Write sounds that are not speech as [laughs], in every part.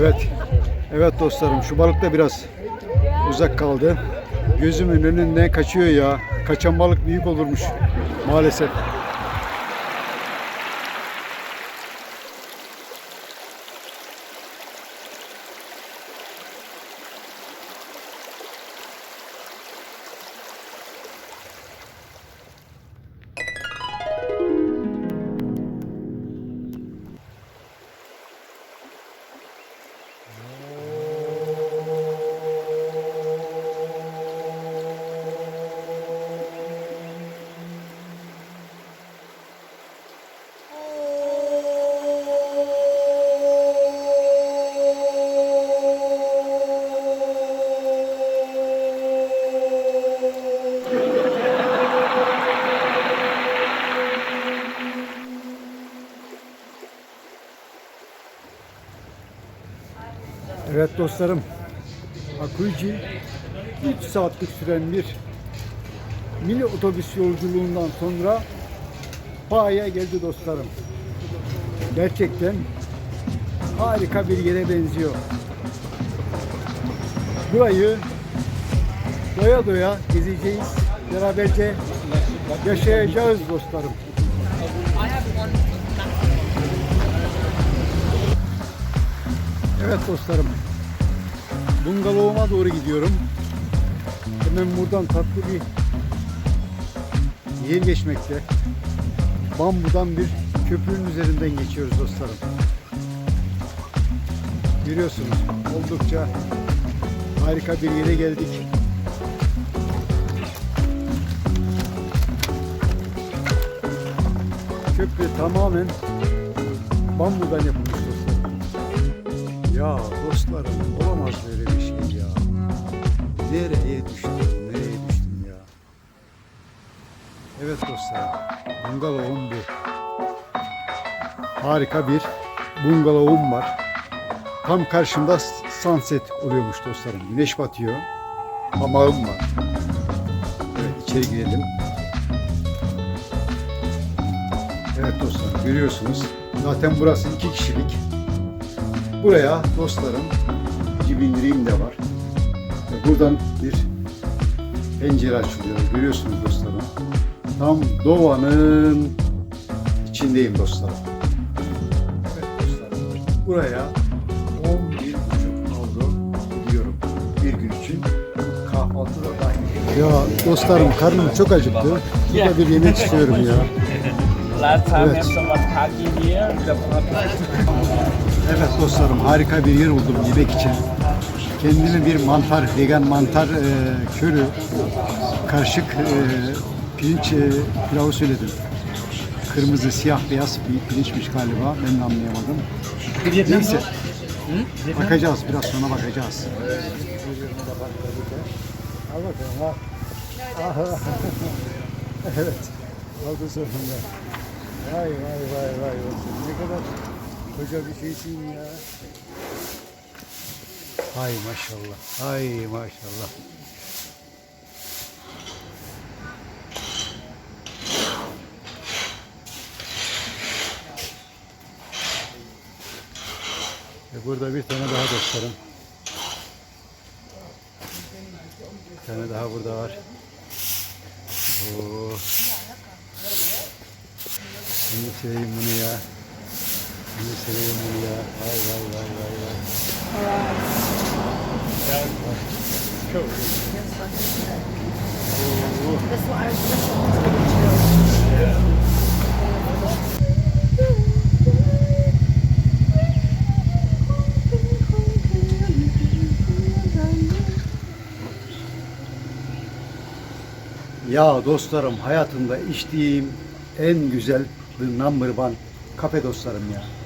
Evet. Evet dostlarım şu balık da biraz uzak kaldı. Gözümün önünden kaçıyor ya. Kaçan balık büyük olurmuş maalesef. Dostlarım. Akuici 3 saatlik süren bir mini otobüs yolculuğundan sonra Pa'ya geldi dostlarım. Gerçekten harika bir yere benziyor. Burayı doya doya gezeceğiz. Beraberce yaşayacağız dostlarım. Evet dostlarım. Bungalovuma doğru gidiyorum. Hemen buradan tatlı bir yer geçmekte. Bambudan bir köprünün üzerinden geçiyoruz dostlarım. Görüyorsunuz oldukça harika bir yere geldik. Köprü tamamen bambudan yapılmış. Ya dostlarım olamaz böyle bir şey ya. Nereye düştüm, nereye düştüm ya. Evet dostlarım, bungalovum bu. Harika bir bungalovum var. Tam karşımda sunset oluyormuş dostlarım. Güneş batıyor. Hamağım var. Evet içeri girelim. Evet dostlarım görüyorsunuz. Zaten burası iki kişilik. Buraya dostlarım cibindirim de var. Buradan bir pencere açılıyor. Görüyorsunuz dostlarım. Tam Doğan'ın içindeyim dostlarım. Evet dostlarım. Buraya 11,5 avro gidiyorum. Bir gün için kahvaltı da dahil. Ya dostlarım karnım çok acıktı. Burada bir yemek istiyorum ya. Last time Evet. have someone here. Evet dostlarım harika bir yer buldum yemek için. Kendime bir mantar, vegan mantar e, körü, karışık e, pirinç e, pilavı söyledim. Kırmızı, siyah, beyaz bir pirinçmiş galiba. Ben de anlayamadım. Neyse. Bakacağız. Biraz sonra bakacağız. Al bakalım [laughs] evet. Aldı sonunda. Vay vay vay vay. Ne kadar koca bir şeysin ya. Hay maşallah. Hay maşallah. Ve burada bir tane daha dostlarım. Bir tane daha burada var. Oo. Şimdi seveyim bunu ya. Ya dostlarım hayatımda içtiğim en güzel the number one kafe dostlarım ya.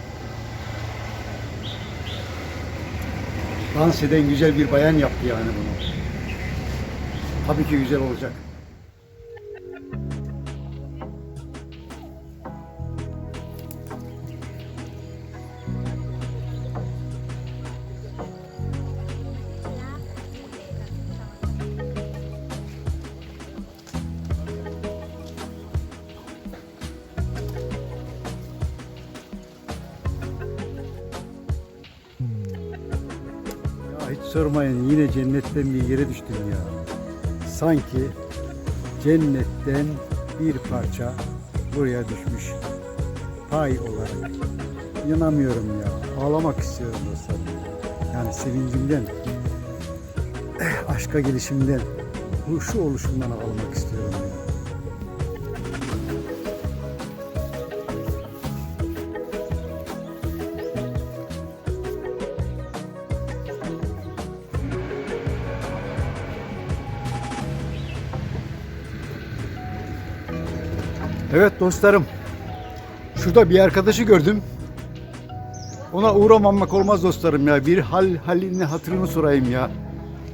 Dans eden güzel bir bayan yaptı yani bunu. Tabii ki güzel olacak. Hiç sormayın yine cennetten bir yere düştüm ya. Sanki cennetten bir parça buraya düşmüş pay olarak. İnanamıyorum ya. Ağlamak istiyorum dostlar. Yani sevincimden, [clears throat] aşka gelişimden, şu oluşumdan ağlamak istiyorum Evet dostlarım. Şurada bir arkadaşı gördüm. Ona uğramamak olmaz dostlarım ya. Bir hal halini hatırını sorayım ya.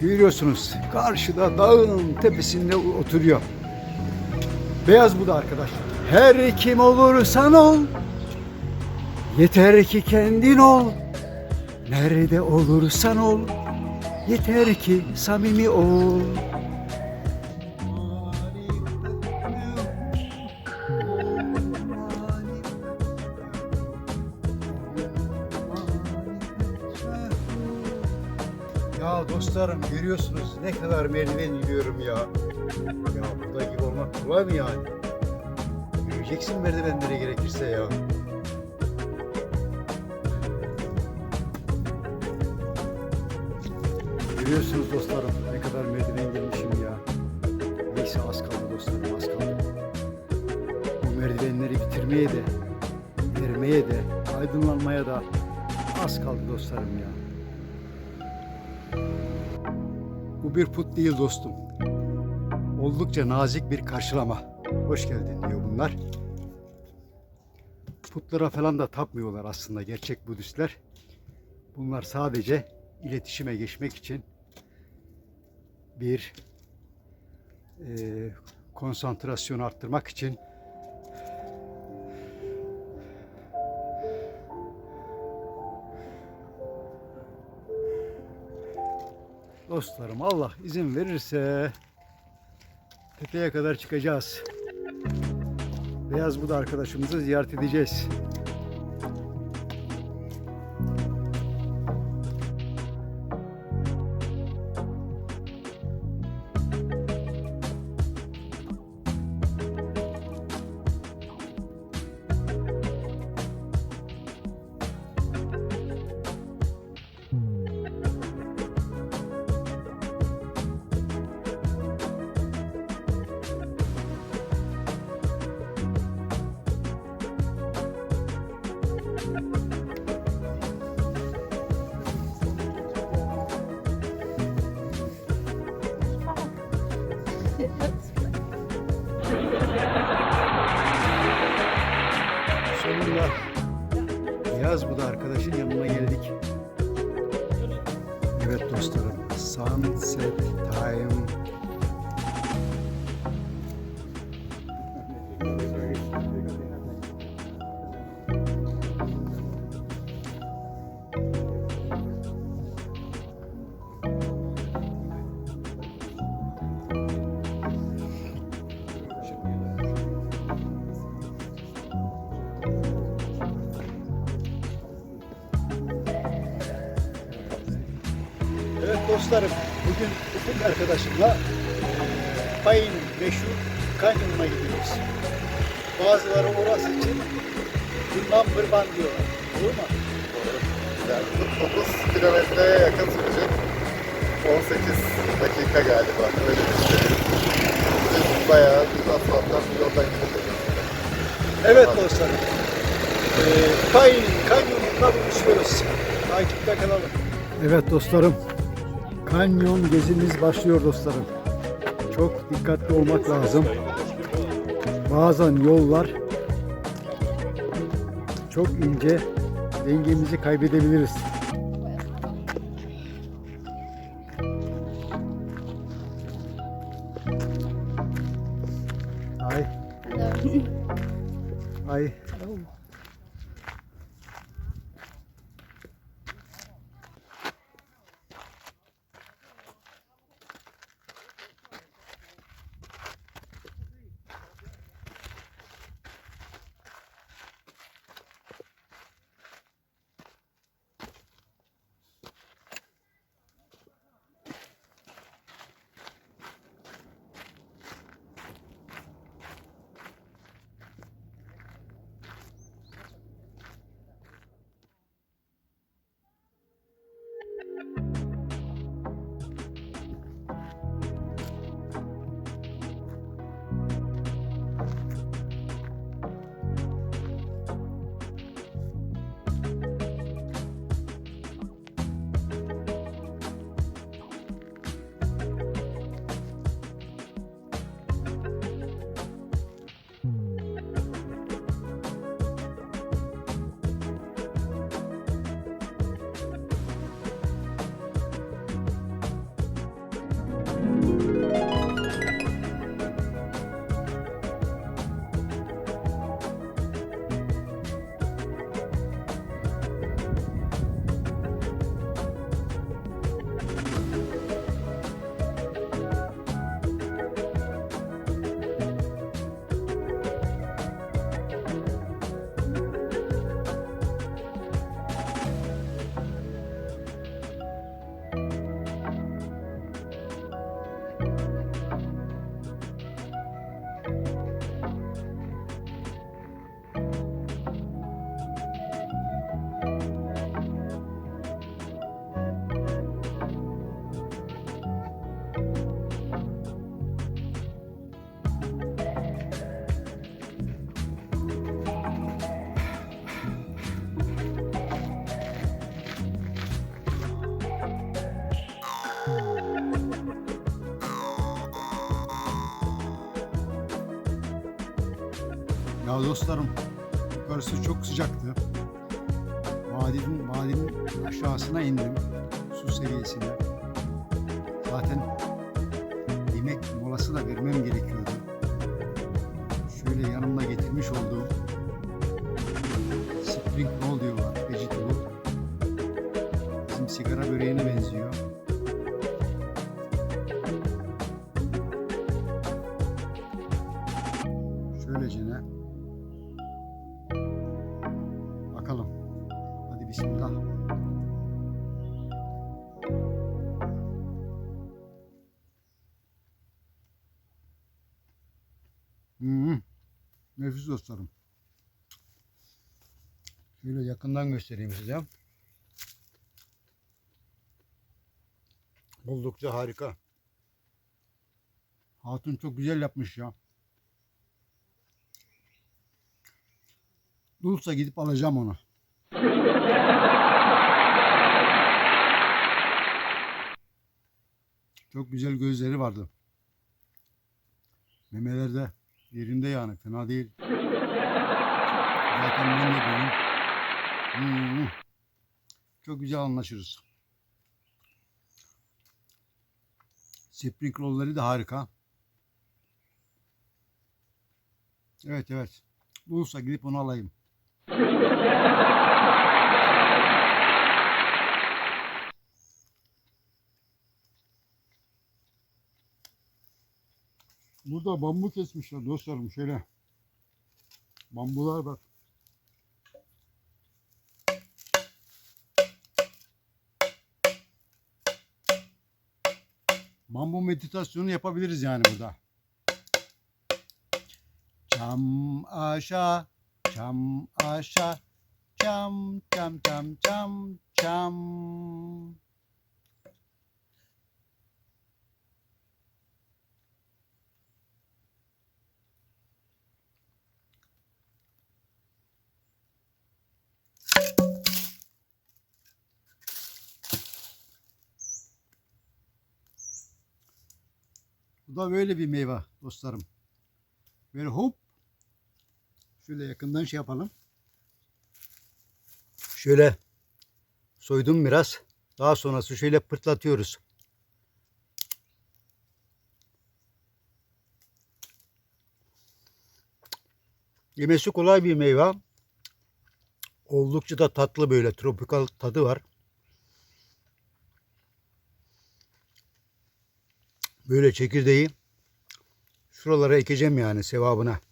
Görüyorsunuz karşıda dağın tepesinde oturuyor. Beyaz bu da arkadaş. Her kim olursan ol. Yeter ki kendin ol. Nerede olursan ol. Yeter ki samimi ol. Dostlarım görüyorsunuz ne kadar merdiven yürüyorum ya. Ya burada gibi olmak kolay mı yani? Yürüyeceksin merdivenlere gerekirse ya. Görüyorsunuz dostlarım ne kadar merdiven gelmişim ya. Neyse az kaldı dostlarım az kaldı. Bu merdivenleri bitirmeye de, vermeye de, aydınlanmaya da az kaldı dostlarım ya. Bu bir put değil dostum. Oldukça nazik bir karşılama. Hoş geldin diyor bunlar. Putlara falan da tapmıyorlar aslında gerçek Budistler. Bunlar sadece iletişime geçmek için bir e, konsantrasyonu arttırmak için Dostlarım Allah izin verirse tepeye kadar çıkacağız. Beyaz Buda arkadaşımızı ziyaret edeceğiz. Dostlarım, bugün Ufuk arkadaşımla Payın meşhur kanyonuna gidiyoruz. Bazıları orası için number one diyorlar. Doğru mu? Yani 9 kilometreye yakın sürecek. 18 dakika galiba. Öyle bir şey. Biz bayağı bir asfalttan bir yoldan gideceğiz. Evet dostlarım. Ee, Payın kanyonunda buluşuyoruz. Takipte kalalım. Evet dostlarım. Kanyon gezimiz başlıyor dostlarım. Çok dikkatli olmak lazım. Bazen yollar çok ince dengemizi kaybedebiliriz. Ay. Ay. Ya dostlarım yukarısı çok sıcaktı. Vadinin, vadinin aşağısına indim. Su seviyesine. Bakalım. Hadi bismillah. Hmm. Nefis dostlarım. Şöyle yakından göstereyim size. Oldukça harika. Hatun çok güzel yapmış ya. Dulsa gidip alacağım onu. Çok güzel gözleri vardı. Memeler de yerinde yani fena değil. Zaten ben de. Hmm. Çok güzel anlaşırız. Spring rollları da harika. Evet evet. Bulursa gidip onu alayım. Burada bambu kesmişler dostlarım şöyle. Bambular bak. Bambu meditasyonu yapabiliriz yani burada. Çam aşağı, çam aşağı, çam çam çam çam çam. Bu da böyle bir meyve dostlarım. Böyle hop. Şöyle yakından şey yapalım. Şöyle soydum biraz. Daha sonrası şöyle pırtlatıyoruz. Yemesi kolay bir meyve. Oldukça da tatlı böyle tropikal tadı var. Böyle çekirdeği şuralara ekeceğim yani sevabına.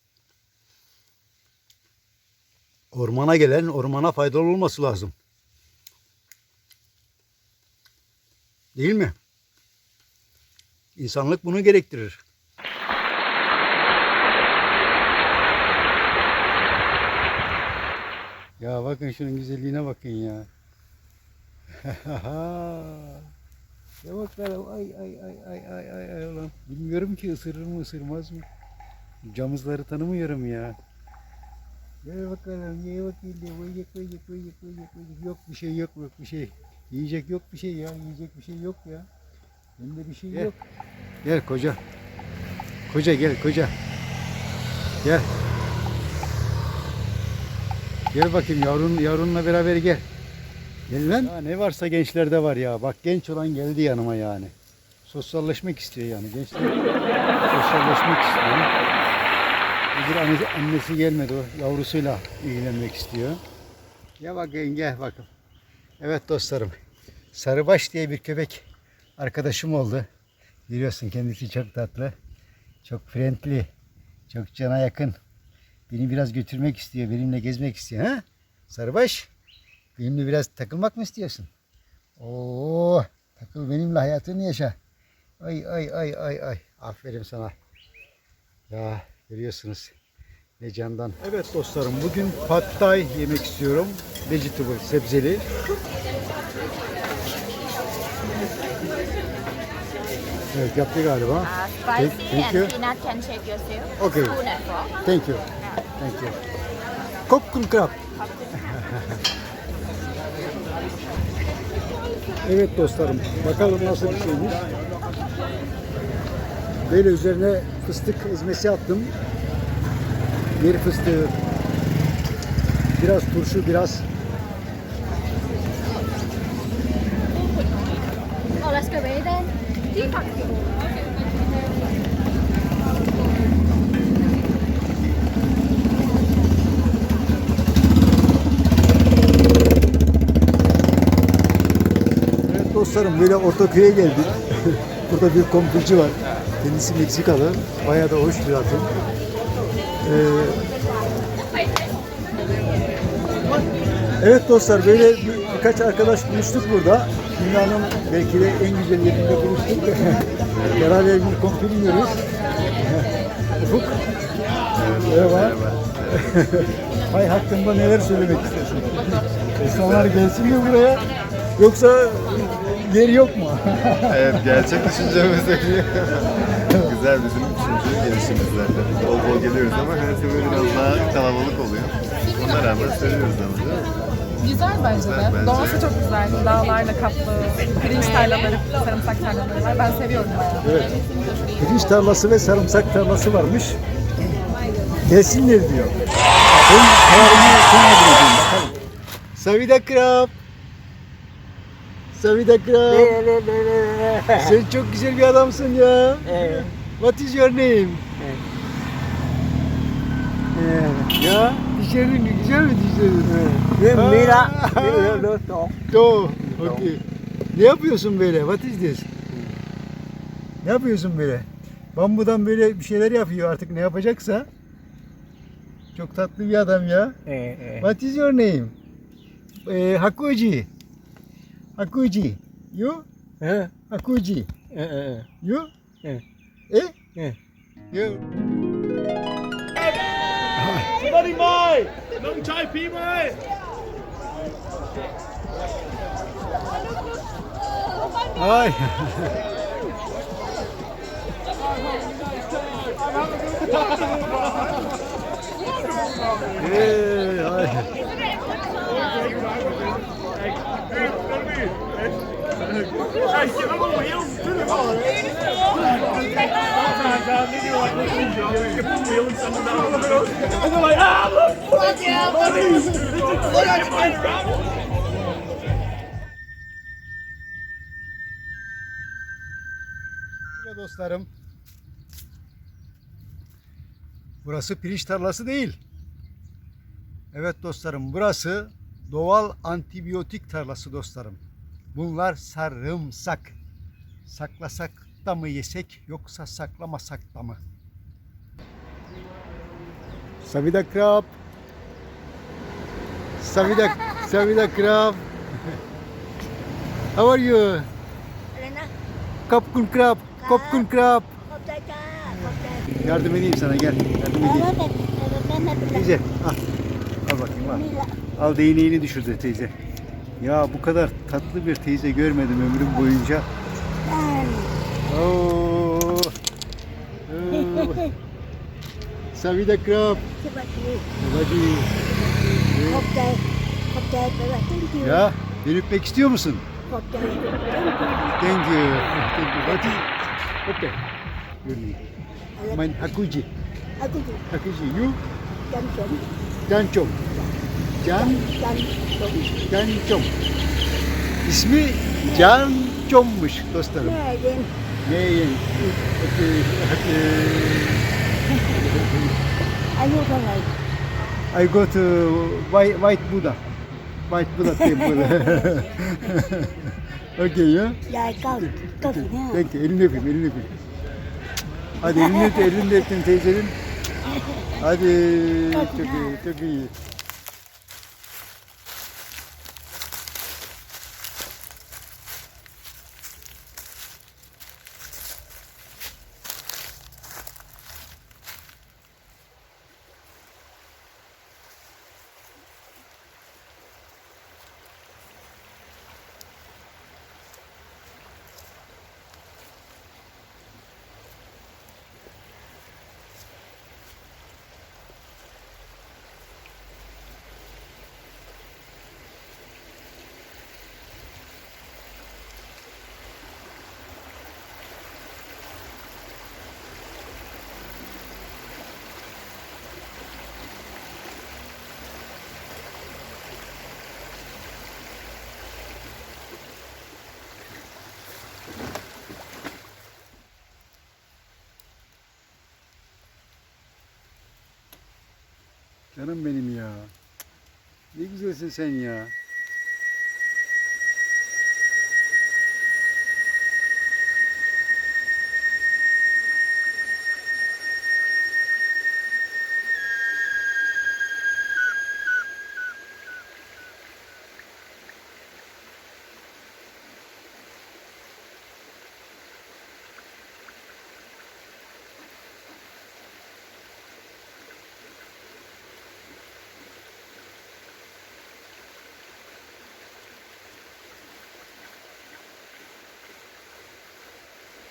Ormana gelen ormana faydalı olması lazım. Değil mi? İnsanlık bunu gerektirir. Ya bakın şunun güzelliğine bakın ya. ya bakalım ay ay ay ay ay ay ay ulan. Bilmiyorum ki ısırır mı ısırmaz mı. Camızları tanımıyorum ya. Gel bakalım ye bakayım de koyacak koyacak koyacak koyacak koyacak. Yok bir şey yok yok bir şey. Yiyecek yok bir şey ya yiyecek bir şey yok ya. Bende bir şey yok. Gel koca. Koca gel koca. Gel. Gel bakayım yavrun, yavrunla beraber gel. Gel lan. Ya ne varsa gençlerde var ya. Bak genç olan geldi yanıma yani. Sosyalleşmek istiyor yani. Gençler sosyalleşmek istiyor. Öbür annesi, annesi gelmedi o. Yavrusuyla ilgilenmek istiyor. Ya bakın gel bakın. Evet dostlarım. Sarıbaş diye bir köpek arkadaşım oldu. Biliyorsun kendisi çok tatlı. Çok friendly. Çok cana yakın. Beni biraz götürmek istiyor. Benimle gezmek istiyor. Ha? Sarıbaş. Benimle biraz takılmak mı istiyorsun? Oo, takıl benimle hayatını yaşa. Ay ay ay ay ay. Aferin sana. Ya görüyorsunuz ne candan. Evet dostlarım bugün pad thai yemek istiyorum. Vegetable, sebzeli. Evet yaptı galiba. Uh, Thank- spicy thank and you. peanut can check yourself. Okay. Spoon and fork. Thank you. Thank you. Kokkun krab. Evet dostlarım. Bakalım nasıl bir şeymiş. Böyle üzerine fıstık ezmesi attım. Yer fıstığı, biraz turşu, biraz Oh, let's go ready then. Do you fancy Evet dostlarım böyle Ortaköy'e geldik. [laughs] Burada bir kompucu var. Kendisi Meksikalı. Bayağı da hoş bir adam. Ee, evet dostlar böyle bir, birkaç arkadaş buluştuk burada. Dünyanın belki de en güzel yerinde buluştuk. Beraber bir kompil yiyoruz. Ufuk. Merhaba. [laughs] Pay hakkında neler söylemek istersin? [laughs] İnsanlar gelsin mi buraya? Yoksa yer yok mu? [laughs] Evet gerçek düşüncemiz. Güzel bizim gelişimiz zaten. Bol bol geliyoruz ama her sefer biraz daha kalabalık oluyor. Ona rağmen seviyoruz ama değil mi? Güzel bence Güzel de. bence. Doğası çok güzel. Dağlarla kaplı, pirinç tarlaları, sarımsak tarlaları var. Ben seviyorum bayağı. Evet. Pirinç tarlası ve sarımsak tarlası varmış. Gelsinler diyor. Bırakayım bakalım. Savida Krab. Savida Krab. Sen çok güzel bir adamsın ya. What is your name? Ya dişlerin güzel mi dişlerin? Ha. Mira, Do. Okay. Ne yapıyorsun böyle? What is this? Ne yapıyorsun böyle? Bambudan böyle bir şeyler yapıyor artık ne yapacaksa. Çok tatlı bir adam ya. What is your name? Eh, Hakuji. Hakuji. You? Hakuji. You? Eh. Eh? Eh. Somebody mai! Long Chai P mai! Ôi. And they're like, ah, look! Fuck yeah, buddy! Look at you, Ve dostlarım. Burası pirinç tarlası değil. Evet dostlarım burası doğal antibiyotik tarlası dostlarım. Bunlar sarımsak. Saklasak da mı yesek yoksa saklamasak da mı? Savida krab. Savida, Savida krab. How are you? Elena? Kapkun krab. Kapkun krab. ขอบใจจ้า ขอบใจ Yardım edeyim sana gel. Yardım เออ edeyim. ไม่เป็นเออไม่เป็นไร Teyze al. Al bakayım al. นี่ละ Al değneğini düşürdü teyze. Ya bu kadar tatlı bir teyze görmedim ömrüm boyunca. Oo. Oo. Savida Krab. Babacı. Ya beni öpmek istiyor musun? Thank you. Thank you. What Okay. Your name? Mine Hakuji. Hakuji. You? Danchong. Danchong. Can Can Cancom. İsmi Can Cancom'muş dostlarım. Yeğen. I go to White, White Buddha. White Buddha temple. [laughs] okay, yeah? Yeah, I can't. Okay, thank you. Elini öpeyim, elini öpeyim. Hadi elini, elini öptüm teyzenin. [laughs] Hadi çok iyi, çok iyi. Canım benim ya. Ne güzelsin sen ya.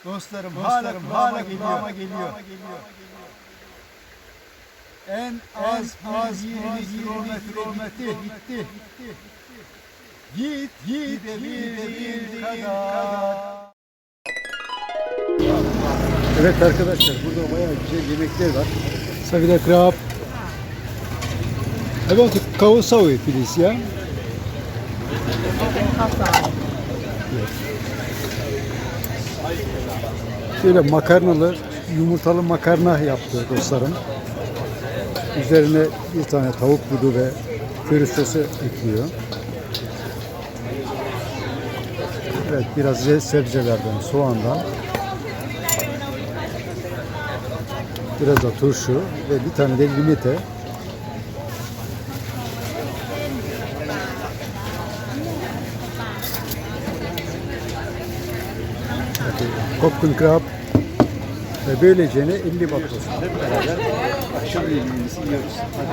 Dostlarım, hala hala geliyor. geliyor. En az az 20 kilometre gitti. Git git gidebildiğin kadar. Evet arkadaşlar burada bayağı güzel yemekler var. Savida krab. I want to kawasau please ya. Şöyle makarnalı, yumurtalı makarna yaptı dostlarım. Üzerine bir tane tavuk budu ve köri sosu ekliyor. Evet biraz ze- sebzelerden, soğandan. Biraz da turşu ve bir tane de limite. Kopkun krab ve böylece 50 yemeğimizi yiyoruz. Hadi.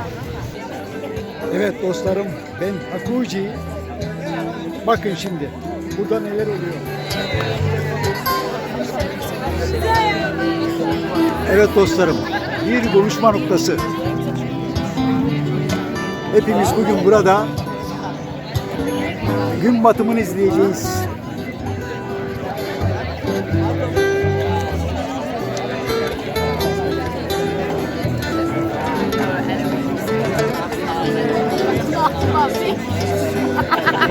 Evet dostlarım ben Hakuji. Bakın şimdi burada neler oluyor. Evet dostlarım bir buluşma noktası. Hepimiz bugün burada gün batımını izleyeceğiz. Böylece [laughs]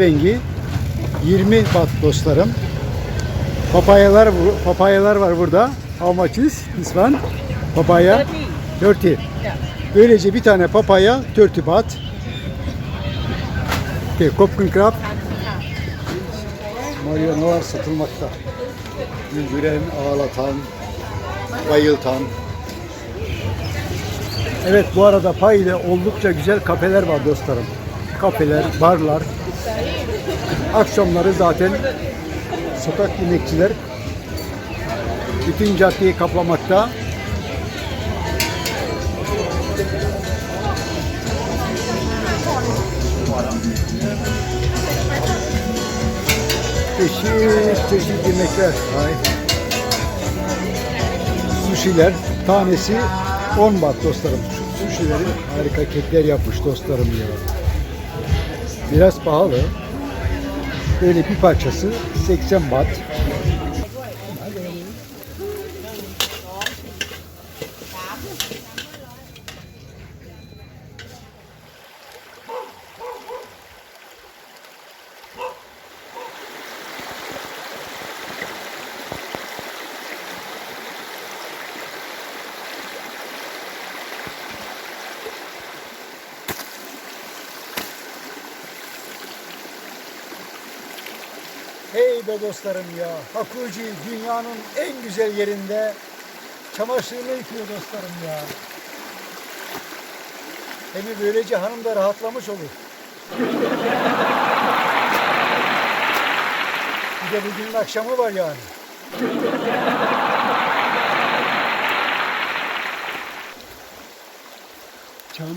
hevengi 20 baht dostlarım. Papayalar papayalar var burada. How much is this one? Papaya 30. Böylece bir tane papaya 30 baht. Okay, Kopkun krab. Marionalar satılmakta. Güldüren, ağlatan, bayıltan. Evet bu arada Pay ile oldukça güzel kafeler var dostlarım. Kafeler, barlar. Akşamları zaten sokak yemekçiler bütün caddeyi kaplamakta. Çeşit çeşit yemekler. Ay. Sushiler tanesi 10 baht dostlarım. Şu sushilerin harika kekler yapmış dostlarım ya. Biraz pahalı. Böyle bir parçası 80 baht. Hey be dostlarım ya. Hakuji dünyanın en güzel yerinde çamaşırını yıkıyor dostlarım ya. Hem böylece hanım da rahatlamış olur. Bir de bugünün akşamı var yani. Çam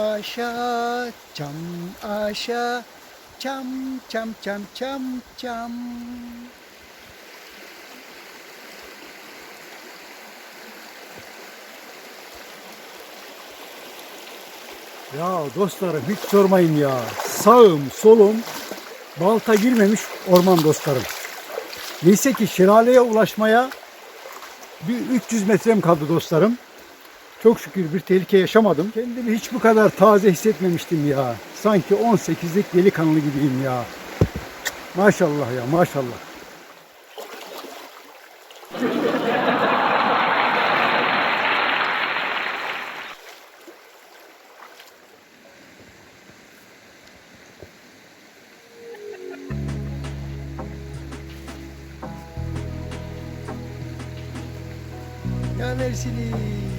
aşağı, çam aşağı, çam çam çam çam çam. Ya dostlarım hiç sormayın ya. Sağım solum balta girmemiş orman dostlarım. Neyse ki şelaleye ulaşmaya bir 300 metrem kaldı dostlarım. Çok şükür bir tehlike yaşamadım. Kendimi hiç bu kadar taze hissetmemiştim ya. Sanki 18'lik delikanlı gibiyim ya. Maşallah ya maşallah. Ya neresiniz?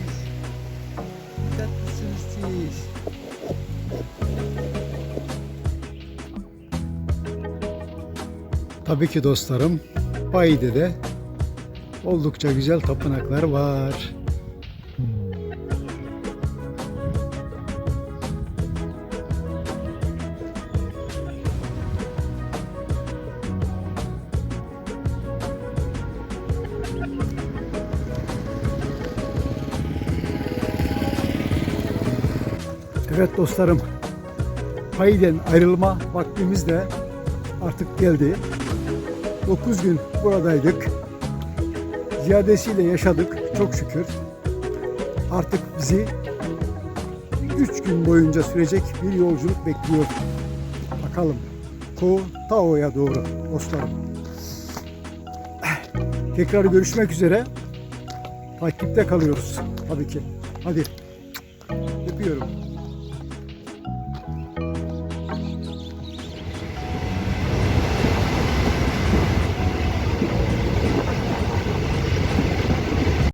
Tabii ki dostlarım, Bayi'de de oldukça güzel tapınaklar var. Evet dostlarım, Payi'den ayrılma vaktimiz de artık geldi. 9 gün buradaydık. Ziyadesiyle yaşadık çok şükür. Artık bizi 3 gün boyunca sürecek bir yolculuk bekliyor. Bakalım Koh Tao'ya doğru dostlarım. Tekrar görüşmek üzere. Takipte kalıyoruz tabii ki. Hadi. Öpüyorum.